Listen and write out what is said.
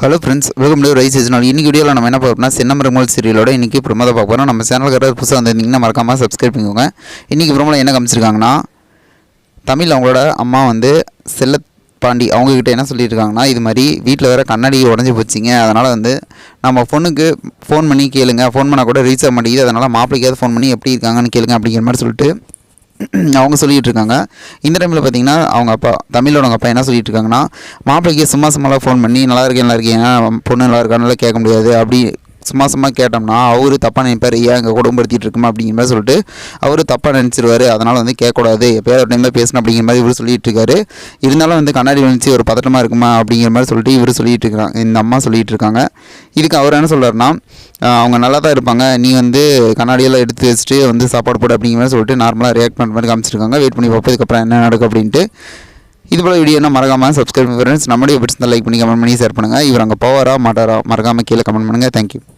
Hello friends welcome to rice சீசனால் இன்றைக்கி வீடியோவில் நம்ம என்ன பார்ப்போம்னா சின்னமரங்கோல் சீரியலோட இன்றைக்கி ப்ரொமோ பார்க்க போகிறோம் நம்ம சேனலுக்கு புதுசாக வந்திருந்தீங்கன்னா மறக்காமல் சப்ஸ்கிரைப் பண்ணிக்கோங்க. இன்றைக்கி ப்ரொமோவில் என்ன காமிச்சிருக்காங்கன்னா தமிழ் அவங்களோட அம்மா வந்து செல்லப்பாண்டி அவங்கக்கிட்ட என்ன சொல்லியிருக்காங்கன்னா இது மாதிரி வீட்டில் வேறு கண்ணாடி உடஞ்சி போச்சுங்க. அதனால் வந்து நம்ம பொண்ணுக்கு ஃபோன் பண்ணி கேளுங்க. ஃபோன் பண்ணால் கூட ரீச் ஆக மாட்டேங்குது. அதனால் மாப்பிள்ளைக்காவது ஃபோன் பண்ணி எப்படி இருக்காங்கன்னு கேளுங்க அப்படிங்கிற மாதிரி சொல்லிட்டு அவங்க சொல்லிகிட்டு இருக்காங்க இந்த டைமில் பார்த்தீங்கன்னா அவங்க அப்பா தமிழோட அவங்க அப்பா என்ன சொல்லிட்டு இருக்காங்கன்னா மாப்பிள்ளைக்கு சும்மா சும்மாலாம் ஃபோன் பண்ணி நல்லா இருக்கேன் நல்லா இருக்கேன் பொண்ணு நல்லா இருக்கான்னு கேட்க முடியாது? அப்படி சும்மா சும்மா கேட்டோம்னா அவரு தப்பாக நினைப்பார். ஏன் எங்கள் குடும்பப்படுத்திட்டு இருக்குமா அப்படிங்கிற மாதிரி சொல்லிட்டு அவரு தப்பாக நினச்சிருவார். அதனால் வந்து கேட்கக்கூடாது. எப்போயாவது ஒரு டைமில் பேசணும் அப்படிங்கிற மாதிரி இவர் சொல்லிட்டு இருக்காரு இருந்தாலும் வந்து கண்ணாடி வந்துச்சு ஒரு பதட்டமாக இருக்குமா அப்படிங்கிற மாதிரி சொல்லிட்டு இவர் சொல்லிட்டு இருக்காங்க இந்த அம்மா சொல்லிட்டு இருக்காங்க இதுக்கு அவர் என்ன சொல்கிறாருன்னா அவங்க நல்லா தான் இருப்பாங்க. நீ வந்து கண்ணாடியெல்லாம் எடுத்து வச்சுட்டு வந்து சாப்பாடு போடு அப்படிங்கிற மாதிரி சொல்லிட்டு நார்மலாக ரியாக்ட் பண்ணுற மாதிரி காமிச்சிருக்காங்க. வெயிட் பண்ணி பார்ப்போம். இதுக்கப்புறம் என்ன நடக்கும் அப்படின்ட்டு. இது போல் வீடியோ என்ன மறக்காமல் சப்ஸ்கிரைப் ஃப்ரெண்ட்ஸ் நம்மளுடைய பிடிச்சிருந்தால் லைக் பண்ணி கமெண்ட் பண்ணி ஷேர் பண்ணுங்கள் இவர் அங்கே போவாரா மாட்டாரா மறக்காமல் கீழே கமெண்ட் பண்ணுங்கள் தேங்க்யூ